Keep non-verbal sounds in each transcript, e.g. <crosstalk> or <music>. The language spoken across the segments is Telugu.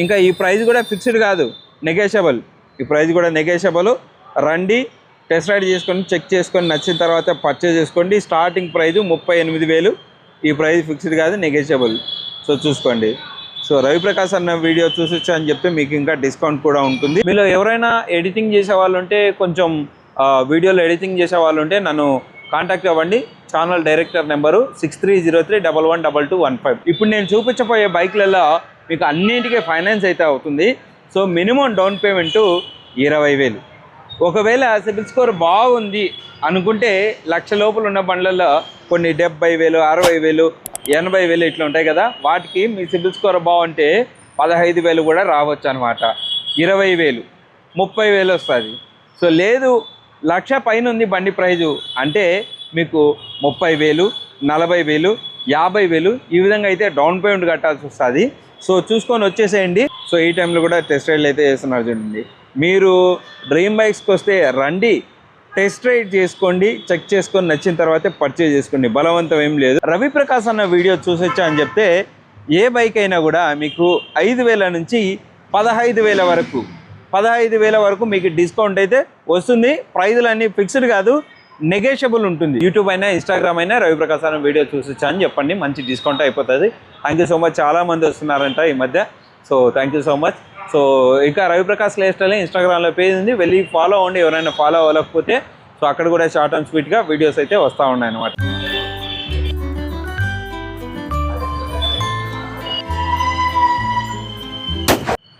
ఇంకా ఈ ప్రైస్ కూడా ఫిక్స్డ్ కాదు నెగేషబుల్ ఈ ప్రైస్ కూడా నెగేషబుల్ రండి టెస్ట్ రైడ్ చేసుకొని చెక్ చేసుకొని నచ్చిన తర్వాత పర్చేజ్ చేసుకోండి. స్టార్టింగ్ ప్రైస్ ముప్పై ఎనిమిది వేలు. ఈ ప్రైస్ ఫిక్స్డ్ కాదు నెగోషియబుల్ సో చూసుకోండి. సో రవిప్రకాష్ అన్న వీడియో చూసొచ్చా అని చెప్తే మీకు ఇంకా డిస్కౌంట్ కూడా ఉంటుంది. మీలో ఎవరైనా ఎడిటింగ్ చేసే వాళ్ళు ఉంటే కొంచెం వీడియోలు వీడియోలో ఎడిటింగ్ చేసే వాళ్ళు ఉంటే నన్ను కాంటాక్ట్ అవ్వండి. Channel director number six three zero three double one double two one five ఇప్పుడు నేను చూపించబోయే బైక్లలో మీకు అన్నింటికీ ఫైనాన్స్ అయితే అవుతుంది. సో మినిమం డౌన్ పేమెంట్ ఇరవై వేలు. ఒకవేళ సిబిల్ స్కోర్ బాగుంది అనుకుంటే లక్ష లోపల ఉన్న బండ్లలో కొన్ని డెబ్బై వేలు అరవై వేలు ఎనభై వేలు ఇట్లా ఉంటాయి కదా వాటికి మీ సిబిల్ స్కోర్ బాగుంటే పదహైదు వేలు కూడా రావచ్చు అనమాట ఇరవై వేలు ముప్పై వేలు వస్తుంది. సో లేదు లక్ష పైన ఉంది బండి ప్రైజు అంటే మీకు ముప్పై వేలు నలభై వేలు యాభై వేలు ఈ విధంగా అయితే డౌన్ పేమెంట్ కట్టాల్సి వస్తుంది. సో చూసుకొని వచ్చేసేయండి. సో ఈ టైంలో కూడా టెస్ట్ రైడ్లు అయితే చేస్తున్నారు చూడండి. మీరు డ్రీమ్ బైక్స్కి వస్తే రండి టెస్ట్ రైడ్ చేసుకోండి చెక్ చేసుకొని నచ్చిన తర్వాతే పర్చేజ్ చేసుకోండి. బలవంతం ఏం లేదు. రవి ప్రకాష్ అన్న వీడియో చూసొచ్చా అని చెప్తే ఏ బైక్ అయినా కూడా మీకు ఐదు వేల నుంచి పదహైదు వేల వరకు పదహైదు వేల వరకు మీకు డిస్కౌంట్ అయితే వస్తుంది. ప్రైజులన్నీ ఫిక్స్డ్ కాదు నెగోషియబుల్ ఉంటుంది. యూట్యూబ్ అయినా ఇన్స్టాగ్రామ్ అయినా రవి ప్రకాశ్ అన్న వీడియో చూసొచ్చా అని చెప్పండి. మంచి డిస్కౌంట్ అయిపోతుంది. థ్యాంక్ యూ సో మచ్ చాలా మంది వస్తున్నారంట ఈ మధ్య. So thank you so much so ఇంకా రవిప్రకాష్ లైఫ్ స్టైల్ ఇన్స్టాగ్రామ్లో పేజ్ ఉంది. వెళ్ళి ఫాలో అవ్వండి. ఎవరైనా ఫాలో అవ్వలేకపోతే సో అక్కడ కూడా షార్ట్ అండ్ స్వీట్గా వీడియోస్ అయితే వస్తూ ఉన్నాయి అనమాట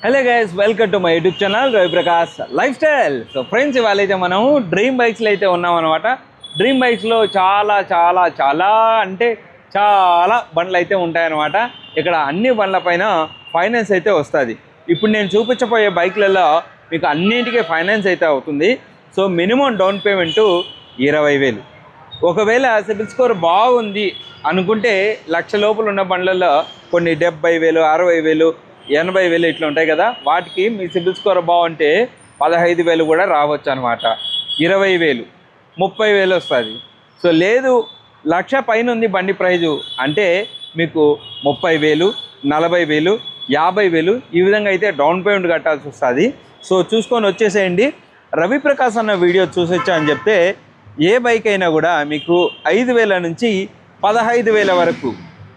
hello guys welcome to my YouTube channel Raviprakash life style so friends ఇవాళ అయితే మనము డ్రీమ్ బైక్స్లో అయితే ఉన్నాం అనమాట డ్రీమ్ బైక్స్లో చాలా చాలా చాలా అంటే చాలా బండ్లు అయితే ఉంటాయన్నమాట. ఇక్కడ అన్ని బండ్ల పైన ఫైనాన్స్ అయితే వస్తుంది. ఇప్పుడు నేను చూపించబోయే బైక్లలో మీకు అన్నింటికీ ఫైనాన్స్ అయితే అవుతుంది. సో మినిమం డౌన్ పేమెంట్ ఇరవై వేలు. ఒకవేళ సిబిల్ స్కోర్ బాగుంది అనుకుంటే లక్ష లోపల ఉన్న బండ్లలో కొన్ని డెబ్బై వేలు అరవై వేలు ఎనభై వేలు ఇట్లా ఉంటాయి కదా. వాటికి మీ సిబిల్ స్కోర్ బాగుంటే పదహైదు వేలు కూడా రావచ్చు అనమాట ఇరవై వేలు ముప్పై వేలు వస్తుంది. సో లేదు లక్ష పైన ఉంది బండి ప్రైజు. అంటే మీకు ముప్పై వేలు నలభై వేలు యాభై వేలు ఈ విధంగా అయితే డౌన్ పేమెంట్ కట్టాల్సి వస్తుంది. సో చూసుకొని వచ్చేసేయండి. రవి ప్రకాష్ అన్న వీడియో చూసొచ్చా అని చెప్తే ఏ బైక్ అయినా కూడా మీకు ఐదు వేల నుంచి పదహైదు వేల వరకు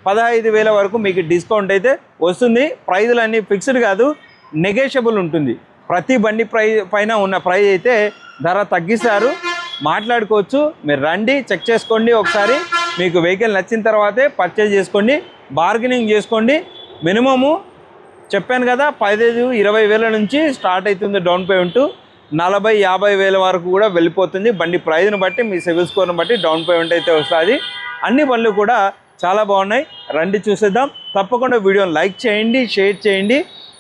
పదహైదు వేల వరకు మీకు డిస్కౌంట్ అయితే వస్తుంది. ప్రైజులన్నీ ఫిక్స్డ్ కాదు నెగోషియబుల్ ఉంటుంది. ప్రతి బండి ప్రై పైన ఉన్న ప్రైజ్ అయితే ధర తగ్గిస్తారు. మాట్లాడుకోవచ్చు. మీరు రండి చెక్ చేసుకోండి ఒకసారి. మీకు వెహికల్ నచ్చిన తర్వాతే పర్చేజ్ చేసుకోండి బార్గెనింగ్ చేసుకోండి. మినిమము చెప్పాను కదా పదిహేను ఇరవై వేల నుంచి స్టార్ట్ అవుతుంది డౌన్ పేమెంట్. నలభై యాభై వేల వరకు కూడా వెళ్ళిపోతుంది. బండి ప్రైజ్ని బట్టి మీ సివిల్ స్కోర్ని బట్టి డౌన్ పేమెంట్ అయితే వస్తుంది. అన్ని బండ్లు కూడా చాలా బాగున్నాయి. రండి చూసేద్దాం. తప్పకుండా వీడియోని లైక్ చేయండి షేర్ చేయండి.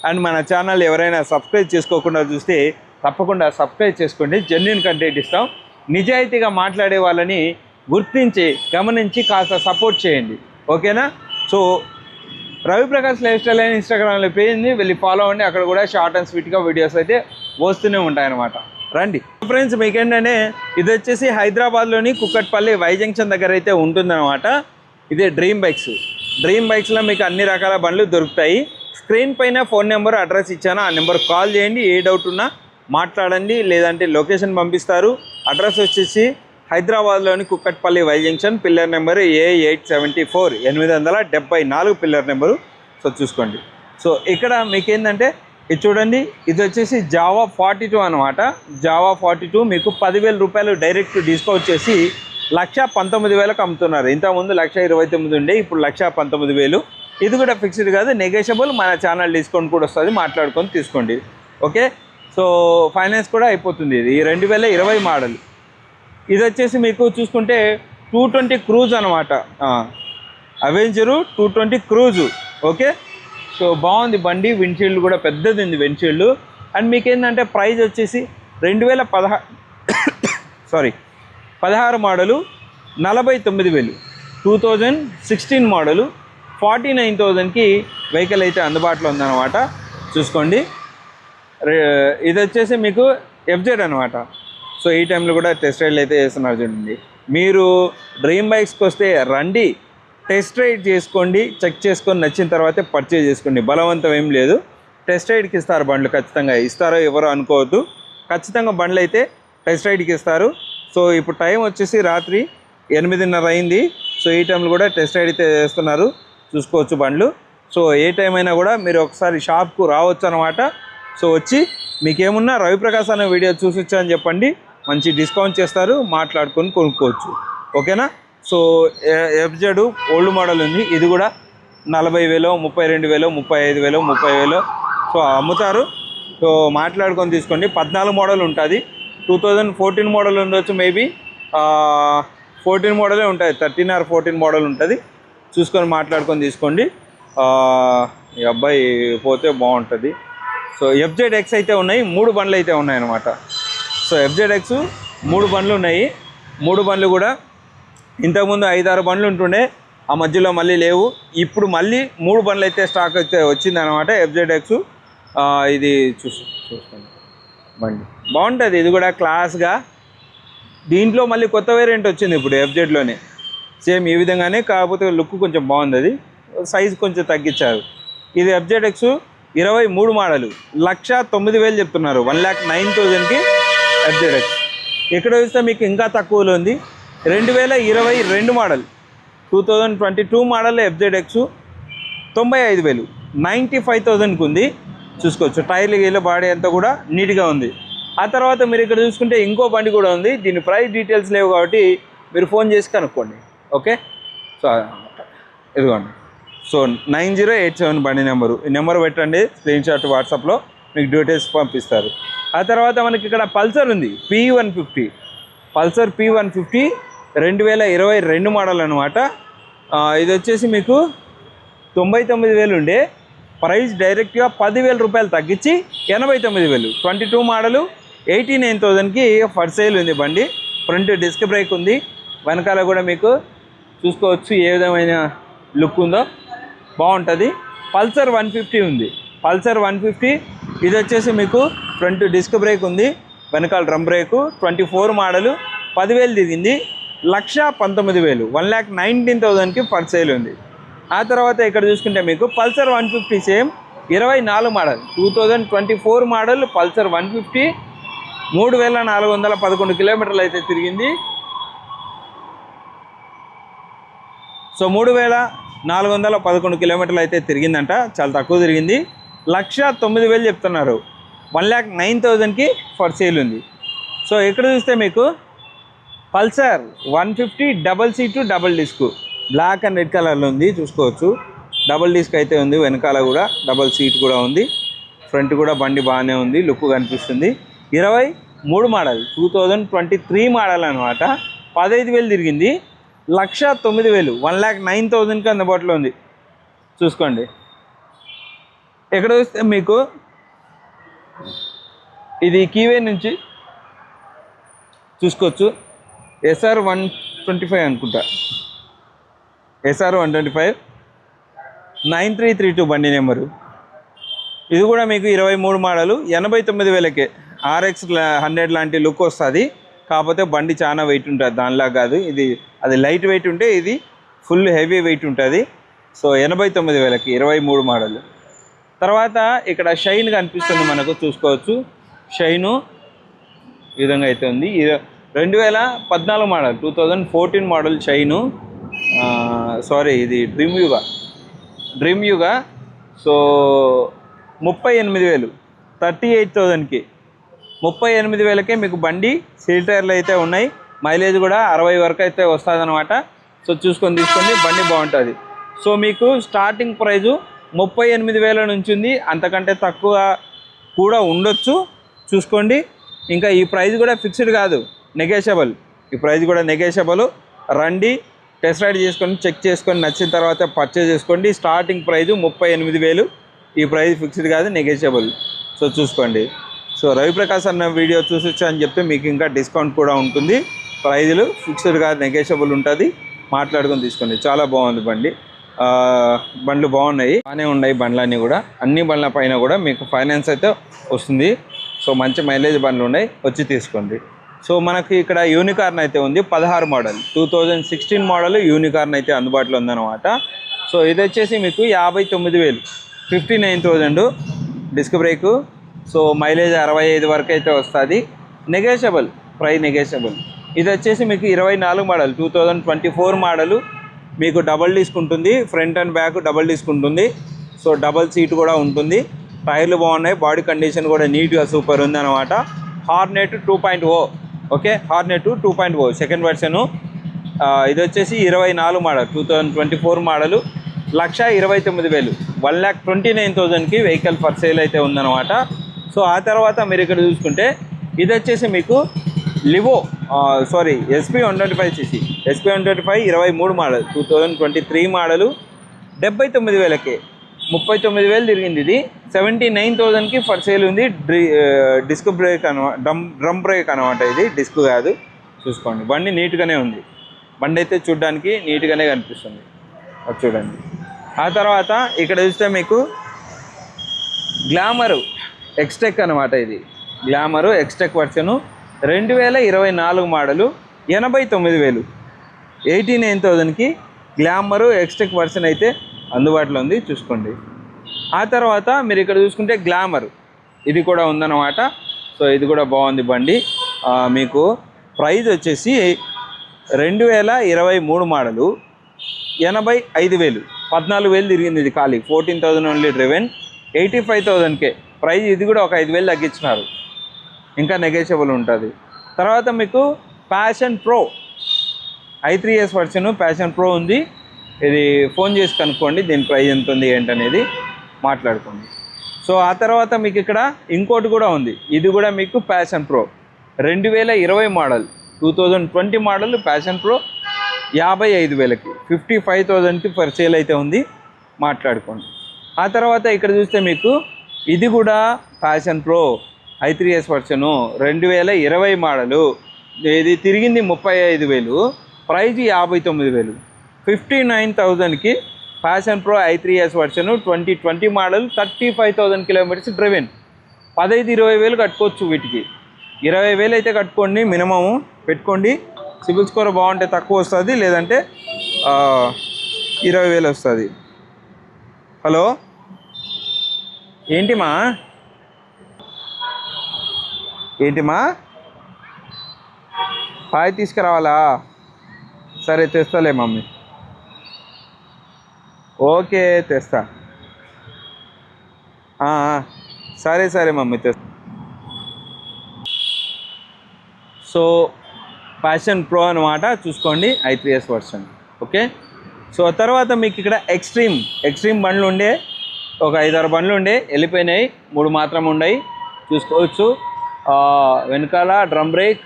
అండ్ మన ఛానల్ ఎవరైనా సబ్స్క్రైబ్ చేసుకోకుండా చూస్తే తప్పకుండా సబ్స్క్రైబ్ చేసుకోండి. జెన్యున్ కంటెంట్ ఇస్తాం. నిజాయితీగా మాట్లాడే వాళ్ళని గుర్తించి గమనించి కాస్త సపోర్ట్ చేయండి. ఓకేనా? సో రవిప్రకాష్ లైఫ్ స్టైల్ అయిన ఇన్స్టాగ్రామ్లో పేజ్ని వెళ్ళి ఫాలో అవ్వండి. అక్కడ కూడా షార్ట్ అండ్ స్వీట్గా వీడియోస్ అయితే వస్తూనే ఉంటాయన్నమాట. రండి. ఫ్రెండ్స్ మీకేంటంటే ఇది వచ్చేసి హైదరాబాద్లోని కుక్కట్పల్లి వై జంక్షన్ దగ్గర అయితే ఉంటుందన్నమాట. ఇదే డ్రీమ్ బైక్స్. డ్రీమ్ బైక్స్లో మీకు అన్ని రకాల బండ్లు దొరుకుతాయి. స్క్రీన్ పైన ఫోన్ నెంబర్ అడ్రస్ ఇచ్చాను. ఆ నెంబర్ కాల్ చేయండి. ఏ డౌట్ ఉన్నా మాట్లాడండి. లేదంటే లొకేషన్ పంపిస్తారు. అడ్రస్ వచ్చేసి హైదరాబాద్లోని Kukatpally Y junction pillar number A eight seventy four ఎనిమిది వందల డెబ్బై నాలుగు పిల్లర్ నెంబరు. సో చూసుకోండి. సో ఇక్కడ మీకు ఏంటంటే ఇది చూడండి ఇది వచ్చేసి జావా ఫార్టీ టూ అనమాట జావా ఫార్టీ టూ మీకు పదివేల రూపాయలు డైరెక్ట్ డిస్కౌంట్ చేసి లక్ష పంతొమ్మిది వేలకు అమ్ముతున్నారు. ఇంతకుముందు లక్ష ఇరవై తొమ్మిది ఉండే ఇప్పుడు లక్ష పంతొమ్మిది వేలు. ఇది కూడా ఫిక్స్డ్ కాదు నెగోషియబుల్ మన ఛానల్ డిస్కౌంట్ కూడా వస్తుంది మాట్లాడుకొని తీసుకోండి. ఓకే? సో ఫైనాన్స్ కూడా అయిపోతుంది ఇది. రెండు వేల ఇరవై మోడల్. ఇది వచ్చేసి మీకు చూసుకుంటే టూ ట్వంటీ క్రూజ్ అనమాట Avenger two twenty cruise. Okay? So బాగుంది బండి. విండ్షీల్డ్ కూడా పెద్దది ఉంది విండ్షీల్డ్. అండ్ మీకు ఏంటంటే ప్రైజ్ వచ్చేసి రెండు వేల పదహా <coughs> సారీ పదహారు మోడలు నలభై తొమ్మిది వేలు. Two thousand sixteen model forty nine థౌజండ్కి వెహికల్ అయితే అందుబాటులో ఉందన్నమాట. చూసుకోండి. ఇది వచ్చేసి మీకు ఎఫ్జెడ్ అనమాట సో ఈ టైంలో కూడా టెస్ట్ రైడ్లు అయితే చేస్తున్నారు చూడండి. మీరు డ్రీమ్ బైక్స్కి వస్తే రండి టెస్ట్ రైడ్ చేసుకోండి చెక్ చేసుకొని నచ్చిన తర్వాతే పర్చేజ్ చేసుకోండి. బలవంతం ఏం లేదు. టెస్ట్ రైడ్కి ఇస్తారు బండ్లు ఖచ్చితంగా ఇస్తారో ఎవరో అనుకోవద్దు. ఖచ్చితంగా బండ్లు అయితే టెస్ట్ రైడ్కి ఇస్తారు. సో ఇప్పుడు టైం వచ్చేసి రాత్రి ఎనిమిదిన్నర అయింది. సో ఈ టైంలో కూడా టెస్ట్ రైడ్ అయితే చేస్తున్నారు. చూసుకోవచ్చు బండ్లు. సో ఏ టైం అయినా కూడా మీరు ఒకసారి షాప్కు రావచ్చు అనమాట సో వచ్చి మీకేమున్నా రవిప్రకాశ్ అనే వీడియో చూసొచ్చా అని చెప్పండి. మంచి డిస్కౌంట్ చేస్తారు మాట్లాడుకొని కొనుక్కోవచ్చు. ఓకేనా? సో ఎఫ్జెడ్ ఓల్డ్ మోడల్ ఉంది. ఇది కూడా నలభై వేలో ముప్పై రెండు వేలో ముప్పై ఐదు వేలో ముప్పై వేలో. సో అమ్ముతారు. సో మాట్లాడుకొని తీసుకోండి. పద్నాలుగు మోడల్ ఉంటుంది. టూ థౌజండ్ ఫోర్టీన్ మోడల్ ఉండొచ్చు మేబీ ఫోర్టీన్ మోడలే ఉంటుంది థర్టీన్ ఆర్ ఫోర్టీన్ మోడల్ ఉంటుంది. చూసుకొని మాట్లాడుకొని తీసుకోండి. ఈ అబ్బాయి పోతే బాగుంటుంది. సో ఎఫ్జెడ్ ఎక్స్ అయితే ఉన్నాయి మూడు బండ్లు అయితే ఉన్నాయి అన్నమాట సో ఎఫ్జెడ్ ఎక్స్ మూడు బండ్లు ఉన్నాయి. మూడు బండ్లు కూడా ఇంతకుముందు ఐదారు బండ్లు ఉంటుండే ఆ మధ్యలో మళ్ళీ లేవు. ఇప్పుడు మళ్ళీ మూడు బండ్లు అయితే స్టాక్ అయితే వచ్చిందనమాట ఎఫ్జెడ్ ఎక్స్ ఇది చూసు చూసుకోండి. బండి. బాగుంటుంది ఇది కూడా క్లాస్గా దీంట్లో మళ్ళీ కొత్త వేరియంట్ వచ్చింది ఇప్పుడు ఎఫ్జెడ్లోనే సేమ్ ఈ విధంగానే కాకపోతే లుక్ కొంచెం బాగుంది అది. సైజ్ కొంచెం తగ్గించారు. ఇది ఎఫ్జెడ్ ఎక్స్ ఇరవై మూడు మోడలు. లక్ష తొమ్మిది వేలు చెప్తున్నారు. వన్ ల్యాక్ నైన్ థౌజండ్కి ఎఫ్జెడ్ఎక్స్ ఇక్కడ చూస్తే మీకు ఇంకా తక్కువలో ఉంది. రెండు వేల ఇరవై రెండు model. Two thousand twenty two model FZX. తొంభై ఐదు వేలు. నైంటీ ఫైవ్ థౌజండ్కి ఉంది. చూసుకోవచ్చు. టైర్లు గీల బాడీ అంతా కూడా నీట్గా ఉంది. ఆ తర్వాత మీరు ఇక్కడ చూసుకుంటే ఇంకో బండి కూడా ఉంది. దీని ప్రైస్ డీటెయిల్స్ లేవు కాబట్టి మీరు ఫోన్ చేసి కనుక్కోండి. ఓకే? సో ఇదిగోండి. So nine zero eight seven బండి నెంబరు. ఈ నెంబర్ పెట్టండి స్క్రీన్ షాట్ వాట్సాప్లో మీకు డీటెయిల్స్ పంపిస్తారు. ఆ తర్వాత మనకి ఇక్కడ పల్సర్ ఉంది P one fifty. Pulsar P one fifty రెండు వేల ఇరవై రెండు మోడల్ అనమాట ఇది వచ్చేసి మీకు తొంభై తొమ్మిది వేలు ఉండే. ప్రైస్ డైరెక్ట్గా పదివేల రూపాయలు తగ్గించి ఎనభై తొమ్మిది వేలు. Twenty two model eighty nine థౌజండ్కి ఫర్ సేల్ ఉంది బండి. ఫ్రంట్ డిస్క్ బ్రేక్ ఉంది. వెనకాల కూడా మీకు చూసుకోవచ్చు ఏ విధమైన లుక్ ఉందో. బాగుంటుంది. పల్సర్ వన్ ఫిఫ్టీ ఉంది. పల్సర్ వన్ ఫిఫ్టీ ఇది వచ్చేసి మీకు ఫ్రంట్ డిస్క్ బ్రేక్ ఉంది. వెనకాల drum brake twenty four model పదివేలు దిగింది. లక్ష పంతొమ్మిది వేలు వన్ ల్యాక్ నైన్టీన్ థౌజండ్కి ఫర్ సేల్ ఉంది. ఆ తర్వాత ఇక్కడ చూసుకుంటే మీకు పల్సర్ వన్ ఫిఫ్టీ సేమ్ ఇరవై నాలుగు model two thousand twenty four model Pulsar one fifty మూడు వేల నాలుగు వందల పదకొండు కిలోమీటర్లు అయితే తిరిగింది. సో మూడు వేల నాలుగు వందల పదకొండు కిలోమీటర్లు అయితే తిరిగిందంట. చాలా తక్కువ తిరిగింది. లక్ష తొమ్మిది వేలు చెప్తున్నారు. వన్ ల్యాక్ నైన్ థౌజండ్కి ఫర్ సేల్ ఉంది. సో ఇక్కడ చూస్తే మీకు Pulsar one fifty double seat double disc. Black and red కలర్లో ఉంది. చూసుకోవచ్చు. డబల్ డిస్క్ అయితే ఉంది. వెనకాల కూడా డబల్ సీట్ కూడా ఉంది. ఫ్రంట్ కూడా బండి బాగానే ఉంది. లుక్ కనిపిస్తుంది. ఇరవై మూడు model. Two thousand twenty three model అనమాట పదహైదు వేలు తిరిగింది. లక్ష తొమ్మిది వేలు. వన్ ల్యాక్ నైన్ థౌజండ్కి అందుబాటులో ఉంది. చూసుకోండి. ఎక్కడ చూస్తే మీకు ఇది కీవే నుంచి చూసుకోవచ్చు. ఎస్ఆర్ వన్ ట్వంటీ ఫైవ్ అనుకుంటా. SR one twenty five. Nine three three two బండి నెంబరు. ఇది కూడా మీకు ఇరవై మూడు మోడలు. ఎనభై తొమ్మిది వేలకే. ఆర్ఎక్స్ హండ్రెడ్ లాంటి లుక్ వస్తుంది. కాకపోతే బండి చాలా వెయిట్ ఉంటుంది. దానిలా కాదు. ఇది అది లైట్ వెయిట్ ఉంటే ఇది ఫుల్ హెవీ వెయిట్ ఉంటుంది. సో ఎనభై తొమ్మిది వేలకి ఇరవై మూడు మోడల్ తర్వాత ఇక్కడ షైన్ కనిపిస్తుంది మనకు చూసుకోవచ్చు. షైను ఈ విధంగా అయితే ఉంది. ఇది రెండు వేల పద్నాలుగు model two thousand fourteen model Shine sorry ఇది Dream Yuga Dream Yuga so ముప్పై ఎనిమిది వేలు. థర్టీ ఎయిట్ థౌజండ్కి ముప్పై ఎనిమిది వేలకే మీకు బండి సీల్ టైర్లు అయితే ఉన్నాయి. మైలేజ్ కూడా అరవై వరకు అయితే వస్తుందన్నమాట. సో చూసుకొని తీసుకోండి బండి బాగుంటుంది. సో మీకు స్టార్టింగ్ ప్రైజు ముప్పై ఎనిమిది వేల నుంచి ఉంది. అంతకంటే తక్కువ కూడా ఉండొచ్చు. చూసుకోండి ఇంకా ఈ ప్రైజ్ కూడా ఫిక్స్డ్ కాదు నెగోషియబుల్ ఈ ప్రైజ్ కూడా నెగోషియబుల్ రండి టెస్ట్ రైడ్ చేసుకొని చెక్ చేసుకొని నచ్చిన తర్వాత పర్చేజ్ చేసుకోండి. స్టార్టింగ్ ప్రైజు ముప్పై ఎనిమిది వేలు. ఈ ప్రైజ్ ఫిక్స్డ్ కాదు నెగోషియబుల్ సో చూసుకోండి. సో రవిప్రకాష్ అన్న వీడియో చూసొచ్చా అని చెప్తే మీకు ఇంకా డిస్కౌంట్ కూడా ఉంటుంది. ప్రైజులు ఫిక్స్డ్గా కాదు నెగోషియబుల్ ఉంటుంది. మాట్లాడుకొని తీసుకోండి. చాలా బాగుంది బండి. బండ్లు బాగున్నాయి. బాగానే ఉన్నాయి బండ్లన్నీ కూడా. అన్ని బండ్ల పైన కూడా మీకు ఫైనాన్స్ అయితే వస్తుంది. సో మంచి మైలేజ్ బండ్లు ఉన్నాయి. వచ్చి తీసుకోండి. సో మనకి ఇక్కడ యూనికార్న్ అయితే ఉంది. పదహారు model. Two thousand sixteen model Unicorn అయితే అందుబాటులో ఉందన్నమాట. సో ఇది వచ్చేసి మీకు యాభై తొమ్మిది వేలు. Fifty nine thousand disc brake so mileage అరవై ఐదు వరకు అయితే వస్తుంది. నెగేషబుల్ ప్రై నెగేషబుల్ ఇది వచ్చేసి మీకు ఇరవై నాలుగు model two thousand twenty four model మీకు డబల్ డిస్క్ ఉంటుంది front and back double disc ఉంటుంది. సో డబల్ సీట్ కూడా ఉంటుంది. టైర్లు బాగున్నాయి బాడీ కండిషన్ కూడా నీట్గా సూపర్ ఉంది అనమాట Hornet two point O okay Hornet two point O second version ఇది వచ్చేసి ఇరవై నాలుగు model two thousand twenty four model లక్ష ఇరవై తొమ్మిది వేలు వన్ ల్యాక్ ట్వంటీ నైన్ థౌజండ్కి వెహికల్ ఫర్ సేల్ అయితే ఉందన్నమాట. సో ఆ తర్వాత మీరు ఇక్కడ చూసుకుంటే ఇది వచ్చేసి మీకు Livo sorry SP one twenty five CC SP one twenty five ఇరవై మూడు model two thousand twenty three model డెబ్బై తొమ్మిది వేలకే. ముప్పై తొమ్మిది వేలు తిరిగింది ఇది. సెవెంటీ నైన్ థౌజండ్కి ఫర్ సేల్ ఉంది. డిస్క్ బ్రేక్ అనమాట డ్రమ్ డ్రమ్ బ్రేక్ అనమాట ఇది. డిస్క్ కాదు. చూసుకోండి. బండి నీట్గానే ఉంది. బండి అయితే చూడడానికి నీట్గానే కనిపిస్తుంది. అది చూడండి. ఆ తర్వాత ఇక్కడ చూస్తే మీకు గ్లామరు. ఎక్స్టెక్ అనమాట ఇది. గ్లామరు ఎక్స్టెక్ వర్షను రెండు వేల ఇరవై నాలుగు మోడలు ఎనభై తొమ్మిది వేలు. ఎయిటీ నైన్ థౌజండ్కి గ్లామరు ఎక్స్టెక్ వర్షన్ అయితే అందుబాటులో ఉంది. చూసుకోండి. ఆ తర్వాత మీరు ఇక్కడ చూసుకుంటే గ్లామర్ ఇది కూడా ఉందన్నమాట. సో ఇది కూడా బాగుంది బండి. మీకు ప్రైజ్ వచ్చేసి రెండు వేల ఇరవై మూడు మోడలు ఎనభై ఐదు వేలు. పద్నాలుగు వేలు తిరిగింది ఇది ఖాళీ. Fourteen thousand only driven eighty five థౌజండ్కే. Praise ఇది కూడా ఒక ఐదు వేలు తగ్గించినారు. ఇంకా నెగోషియబుల్ ఉంటుంది. తర్వాత మీకు Passion Pro I three years version Passion Pro ఉంది. ఇది ఫోన్ చేసి కనుక్కోండి దీని ప్రైజ్ ఎంత ఉంది ఏంటనేది మాట్లాడుకోండి. సో ఆ తర్వాత మీకు ఇక్కడ ఇంకోటి కూడా ఉంది. ఇది కూడా మీకు ప్యాషన్ ప్రో రెండు వేల ఇరవై model two thousand twenty model Passion Pro యాభై ఐదు వేలకి. ఫిఫ్టీ ఫైవ్ థౌజండ్కి ఫర్ సేల్ అయితే ఉంది. మాట్లాడుకోండి. ఆ తర్వాత ఇక్కడ చూస్తే మీకు ఇది కూడా Passion Pro I three S version రెండు వేల ఇరవై మోడలు. ఇది తిరిగింది ముప్పై ఐదు వేలు. ప్రైజ్ యాభై తొమ్మిది వేలు. ఫిఫ్టీ నైన్ థౌజండ్కి Passion Pro I three S version twenty twenty model thirty five thousand kilometres driven పదహైదు ఇరవై వేలు కట్టుకోవచ్చు వీటికి. ఇరవై వేలు అయితే కట్టుకోండి మినిమము పెట్టుకోండి. సిబిల్ స్కోర్ బాగుంటే తక్కువ వస్తుంది లేదంటే ఇరవై వేలు వస్తుంది. హలో? ఏంటిమా ఏంటిమా పాయ తీసుకురావాలా? సరే తెస్తాలే మమ్మీ. ఓకే తెస్తా. సరే సరే మమ్మీ తెస్తా. సో ప్యాషన్ ప్రో అనమాట చూసుకోండి I three S version. Okay? So తర్వాత మీకు ఇక్కడ ఎక్స్ట్రీమ్ ఎక్స్ట్రీమ్ బండ్లు ఉండే ఒక ఐదారు బండ్లు ఉండే వెళ్ళిపోయినాయి. మూడు మాత్రం ఉన్నాయి. చూసుకోవచ్చు. వెనకాల drum brake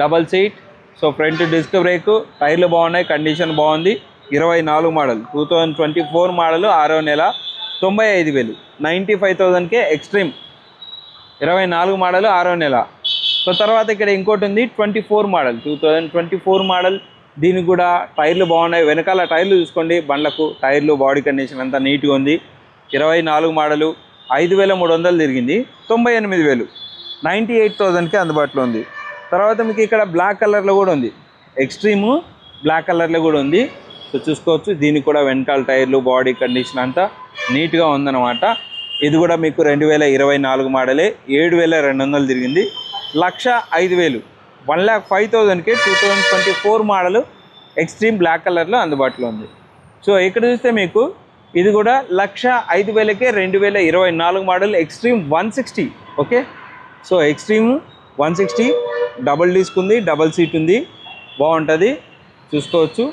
double seat so front disc brake టైర్లు బాగున్నాయి కండిషన్ బాగుంది. ఇరవై నాలుగు model two thousand twenty four model ఆరో నెల తొంభై ఐదు వేలు. నైంటీ ఫైవ్ థౌజండ్కే ఎక్స్ట్రీమ్. ఇరవై నాలుగు మోడల్ ఆరో నెల. సో తర్వాత ఇక్కడ ఇంకోటి ఉంది twenty four model two thousand twenty four model. దీనికి కూడా టైర్లు బాగున్నాయి. వెనకాల టైర్లు చూసుకోండి బండ్లకు టైర్లు బాడీ కండిషన్ అంతా నీట్గా ఉంది. ఇరవై నాలుగు మోడలు ఐదు వేల మూడు వందలు తిరిగింది తొంభై ఎనిమిది వేలు. నైంటీ ఎయిట్ థౌజండ్కి అందుబాటులో ఉంది. తర్వాత మీకు ఇక్కడ బ్లాక్ కలర్లో కూడా ఉంది. ఎక్స్ట్రీము బ్లాక్ కలర్లో కూడా ఉంది. సో చూసుకోవచ్చు దీనికి కూడా వెనకాల టైర్లు బాడీ కండిషన్ అంతా నీట్గా ఉందన్నమాట. ఇది కూడా మీకు రెండు వేల ఇరవై నాలుగు మోడలే ఏడు వేల రెండు వందలు తిరిగింది. లక్ష ఐదు వేలు. వన్ ల్యాక్ ఫైవ్ థౌజండ్కి two thousand twenty four model Xtreme black కలర్లో అందుబాటులో ఉంది. సో ఇక్కడ చూస్తే మీకు ఇది కూడా లక్ష ఐదు వేలకే రెండు వేల ఇరవై నాలుగు model Xtreme one sixty okay? So Xtreme one sixty double disc ఉంది డబల్ సీట్ ఉంది బాగుంటుంది. చూసుకోవచ్చు.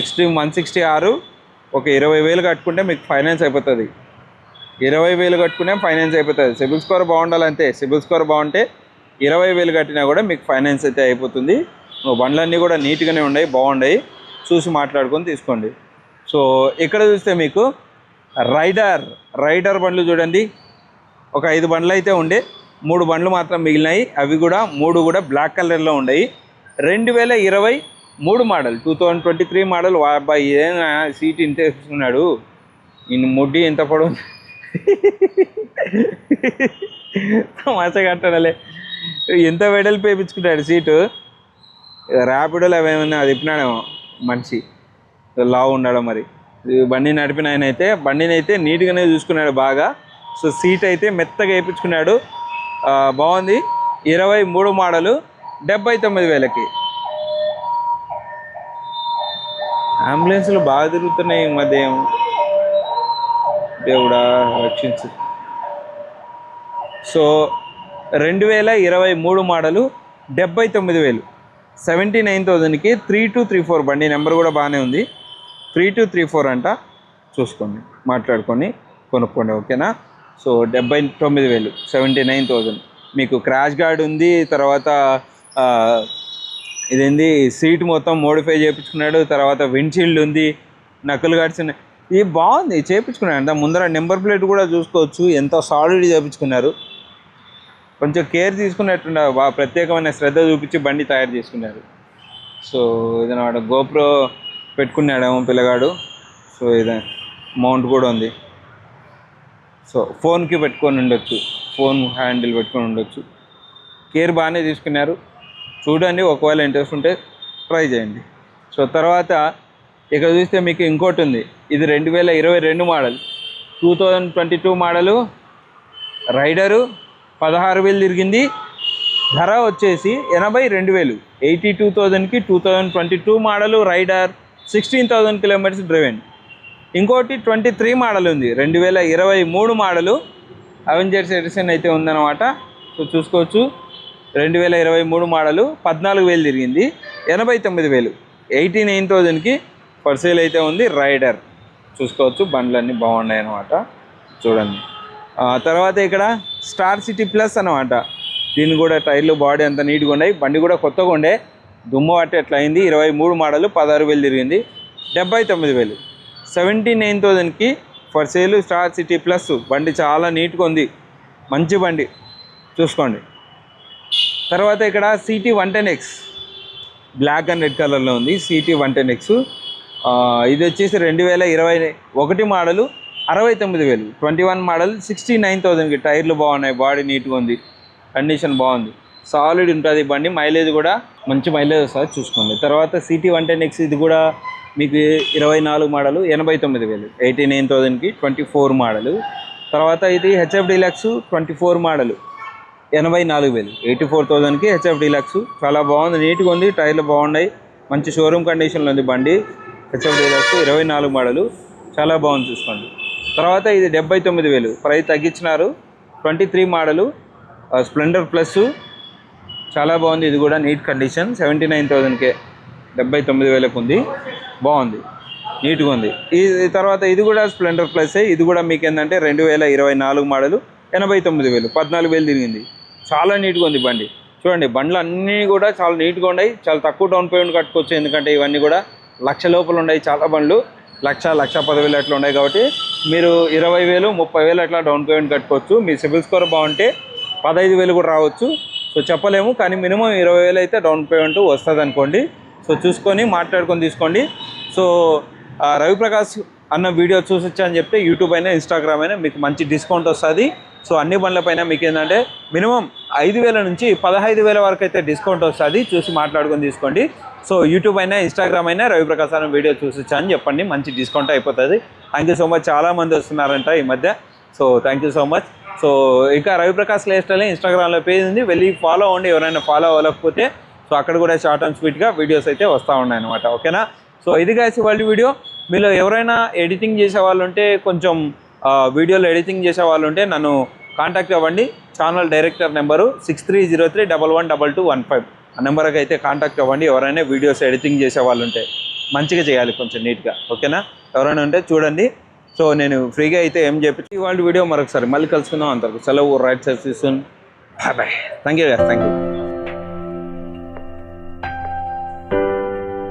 ఎక్స్ట్రీమ్ వన్ సిక్స్టీ ఆరు ఒక ఇరవై వేలు కట్టుకుంటే మీకు ఫైనాన్స్ అయిపోతుంది. ఇరవై వేలు కట్టుకునే ఫైనాన్స్ అయిపోతుంది. సిబిల్ స్కోర్ బాగుండాలంటే సిబిల్ స్కోర్ బాగుంటే ఇరవై వేలు కట్టినా కూడా మీకు ఫైనాన్స్ అయితే అయిపోతుంది. నువ్వు బండ్లన్నీ కూడా నీట్గానే ఉన్నాయి బాగున్నాయి. చూసి మాట్లాడుకొని తీసుకోండి. సో ఇక్కడ చూస్తే మీకు రైడర్ రైడర్ బండ్లు చూడండి. ఒక ఐదు బండ్లు అయితే ఉండే. మూడు బండ్లు మాత్రం మిగిలినాయి. అవి కూడా మూడు కూడా బ్లాక్ కలర్లో ఉన్నాయి రెండు వేల ఇరవై మూడు model two thousand twenty three model. అబ్బాయి ఏదైనా సీట్ ఇంత వేసుకున్నాడు? ఇన్ని ముడ్డి ఎంత పొడవు? తమాషా కట్టడలే. ఎంత వెడల్పు పేపించుకుంటాడు సీటు? ర్యాపిడోలు అవేమన్నా తిప్పినాడేమో మనిషి. లావు ఉండడం మరి. బండి నడిపిన ఆయన అయితే బండిని అయితే నీట్గానే చూసుకున్నాడు బాగా. సో సీట్ అయితే మెత్తగా వేయించుకున్నాడు. బాగుంది. ఇరవై మూడు మోడలు డెబ్బై తొమ్మిది వేలకి. అంబులెన్స్లు బాగా తిరుగుతున్నాయి ఈ మధ్య దేవుడా రక్షించు. సో రెండు వేల ఇరవై మూడు మోడలు డెబ్బై తొమ్మిది వేలు. సెవెంటీ నైన్ థౌజండ్కి త్రీ టూ త్రీ ఫోర్ బండి నెంబర్ కూడా బాగానే ఉంది. త్రీ టూ త్రీ ఫోర్ అంట చూసుకోండి మాట్లాడుకొని కొనుక్కోండి ఓకేనా? సో డెబ్బై తొమ్మిది వేలు సెవెంటీ నైన్ థౌజండ్. మీకు క్రాష్ గార్డ్ ఉంది తర్వాత ఇదేంది సీట్ మొత్తం మోడిఫై చేయించుకున్నాడు తర్వాత విండ్షీల్డ్ ఉంది నక్కులు గడిచిన ఇది బాగుంది చేయించుకున్నాడు. అంత ముందర నెంబర్ ప్లేట్ కూడా చూసుకోవచ్చు ఎంతో సాలిడ్ చేయించుకున్నారు. కొంచెం కేర్ తీసుకున్నట్టున్నారు బాగా ప్రత్యేకమైన శ్రద్ధ చూపించి బండి తయారు చేసుకున్నారు. సో ఇదన్నమాట గోప్రో పెట్టుకున్నాడేమో పిల్లగాడు. సో ఇది మౌంట్ కూడా ఉంది. సో ఫోన్కి పెట్టుకొని ఉండొచ్చు. ఫోన్ హ్యాండిల్ పెట్టుకొని ఉండొచ్చు. కేర్ బాగానే తీసుకున్నారు. చూడండి ఒకవేళ ఇంట్రెస్ట్ ఉంటే ట్రై చేయండి. సో తర్వాత ఇక్కడ చూస్తే మీకు ఇంకోటి ఉంది. ఇది రెండు వేల ఇరవై రెండు model. Two thousand twenty two model. Raider పదహారు వేలు తిరిగింది. ధర వచ్చేసి ఎనభై రెండు వేలు. ఎయిటీ టూ థౌజండ్కి two thousand twenty two model Raider. Sixteen thousand kilometres driven. ఇంకోటి ట్వంటీ త్రీ మోడల్ ఉంది. రెండు వేల ఇరవై మూడు మోడలు అవెంజర్స్ ఎడిషన్ అయితే ఉందన్నమాట. సో చూసుకోవచ్చు. రెండు వేల ఇరవై మూడు మోడలు పద్నాలుగు వేలు తిరిగింది. ఎనభై తొమ్మిది వేలు. ఎయిటీ నైన్ థౌజండ్కి ఫర్ సేల్ అయితే ఉంది రైడర్. చూసుకోవచ్చు. బండ్లన్నీ బాగున్నాయి అన్నమాట చూడండి తర్వాత ఇక్కడ స్టార్ సిటీ ప్లస్ అనమాట దీని కూడా టైర్లు బాడీ అంత నీట్గా ఉన్నాయి. బండి కూడా కొత్తగా ఉండే. దుమ్ము పట్టి ఎట్లా అయింది ఇరవై మూడు మోడలు పదహారు వేలు తిరిగింది. డెబ్బై తొమ్మిది వేలు. సెవెంటీ నైన్ థౌజండ్కి for sale Star City Plus. బండి చాలా నీట్గా ఉంది. మంచి బండి. చూసుకోండి. తర్వాత ఇక్కడ City one ten X. Black and red కలర్లో ఉంది. City one ten X. ఇది వచ్చేసి రెండు వేల ఇరవై ఒకటి మోడలు అరవై తొమ్మిది వేలు. Twenty one model sixty nine థౌజండ్కి టైర్లు బాగున్నాయి. బాడీ నీట్గా ఉంది. కండిషన్ బాగుంది. సాలిడ్ ఉంటుంది బండి. మైలేజ్ కూడా మంచి మైలేజ్ వస్తుంది చూసుకోండి. తర్వాత సిటీ వన్ టెన్ ఎక్స్ ఇది కూడా మీకు ఇరవై నాలుగు మోడలు ఎనభై తొమ్మిది వేలు. ఎయిటీ నైన్ థౌజండ్కి ట్వంటీ ఫోర్ మోడలు తర్వాత ఇది HF Deluxe twenty four model ఎనభై నాలుగు వేలు. ఎయిటీ ఫోర్ థౌజండ్కి హెచ్ఎఫ్ డీలక్స్ చాలా బాగుంది నీట్గా ఉంది టైర్లు బాగున్నాయి. మంచి షోరూమ్ కండిషన్లో ఉంది బండి. హెచ్ఎఫ్ డీలక్స్ ఇరవై నాలుగు మోడలు చాలా బాగుంది చూసుకోండి. తర్వాత ఇది డెబ్బై తొమ్మిది వేలు. Price తగ్గించినారు. Twenty three model Splendor plus చాలా బాగుంది. ఇది కూడా నీట్ కండిషన్. సెవెంటీ నైన్ థౌజండ్కే డెబ్బై తొమ్మిది వేలకు ఉంది. బాగుంది. నీట్గా ఉంది. ఈ తర్వాత ఇది కూడా స్ప్లెండర్ ప్లస్ ఇది కూడా మీకు ఏంటంటే రెండు వేల ఇరవై నాలుగు మోడలు ఎనభై తొమ్మిది వేలు. పద్నాలుగు వేలు తిరిగింది. చాలా నీట్గా ఉంది బండి. చూడండి బండ్లు అన్నీ కూడా చాలా నీట్గా ఉన్నాయి. చాలా తక్కువ డౌన్ పేమెంట్ కట్టుకోవచ్చు. ఎందుకంటే ఇవన్నీ కూడా లక్ష లోపల ఉన్నాయి చాలా బండ్లు. లక్ష లక్ష పదివేలు అట్లా ఉన్నాయి కాబట్టి మీరు ఇరవై వేలు ముప్పై వేలు అట్లా డౌన్ పేమెంట్ కట్టుకోవచ్చు. మీ సిబిల్ స్కోర్ బాగుంటే పదహైదు వేలు కూడా రావచ్చు. సో చెప్పలేము కానీ మినిమం ఇరవై వేలు అయితే డౌన్ పేమెంట్ వస్తుంది అనుకోండి సో చూసుకొని మాట్లాడుకొని తీసుకోండి. సో రవిప్రకాష్ అన్న వీడియో చూసొచ్చా అని చెప్తే యూట్యూబ్ అయినా ఇన్స్టాగ్రామ్ అయినా మీకు మంచి డిస్కౌంట్ వస్తుంది. సో అన్ని బండ్లపైన మీకు ఏంటంటే మినిమం ఐదు వేల నుంచి పదహైదు వేల వరకు అయితే డిస్కౌంట్ వస్తుంది. చూసి మాట్లాడుకొని తీసుకోండి. సో యూట్యూబ్ అయినా ఇన్స్టాగ్రామ్ అయినా రవిప్రకాష్ అన్న వీడియో చూసొచ్చా అని చెప్పండి. మంచి డిస్కౌంట్ అయిపోతుంది. Thank you so much. చాలామంది వస్తున్నారంట ఈ మధ్య. So thank you so much. So ఇంకా రవిప్రకాష్ లైఫ్ స్టైల్ ఇన్స్టాగ్రామ్లో పేజ్ ఉంది. వెళ్ళి ఫాలో అవ్వండి. ఎవరైనా ఫాలో అవ్వకపోతే సో అక్కడ కూడా షార్ట్ అండ్ స్వీట్గా వీడియోస్ అయితే వస్తూ ఉన్నాయి అనమాట ఓకేనా? సో ఇది కాసి వాళ్ళ వీడియో మీలో ఎవరైనా ఎడిటింగ్ చేసే వాళ్ళు ఉంటే కొంచెం వీడియోలో ఎడిటింగ్ చేసే వాళ్ళు ఉంటే నన్ను కాంటాక్ట్ అవ్వండి. Channel director number six three zero three double one double two one five ఆ నెంబర్కి అయితే కాంటాక్ట్ అవ్వండి. ఎవరైనా వీడియోస్ ఎడిటింగ్ చేసే వాళ్ళు ఉంటే మంచిగా చేయాలి కొంచెం నీట్గా ఓకేనా? ఎవరైనా ఉంటే చూడండి. సో నేను ఫ్రీగా అయితే ఏం చెప్పి ఇవాళ వీడియో మరొకసారి మళ్ళీ కలుసుకుందాం. అంతవరకు సెలవు. Right సర్సీసన్ bye bye thank you thank you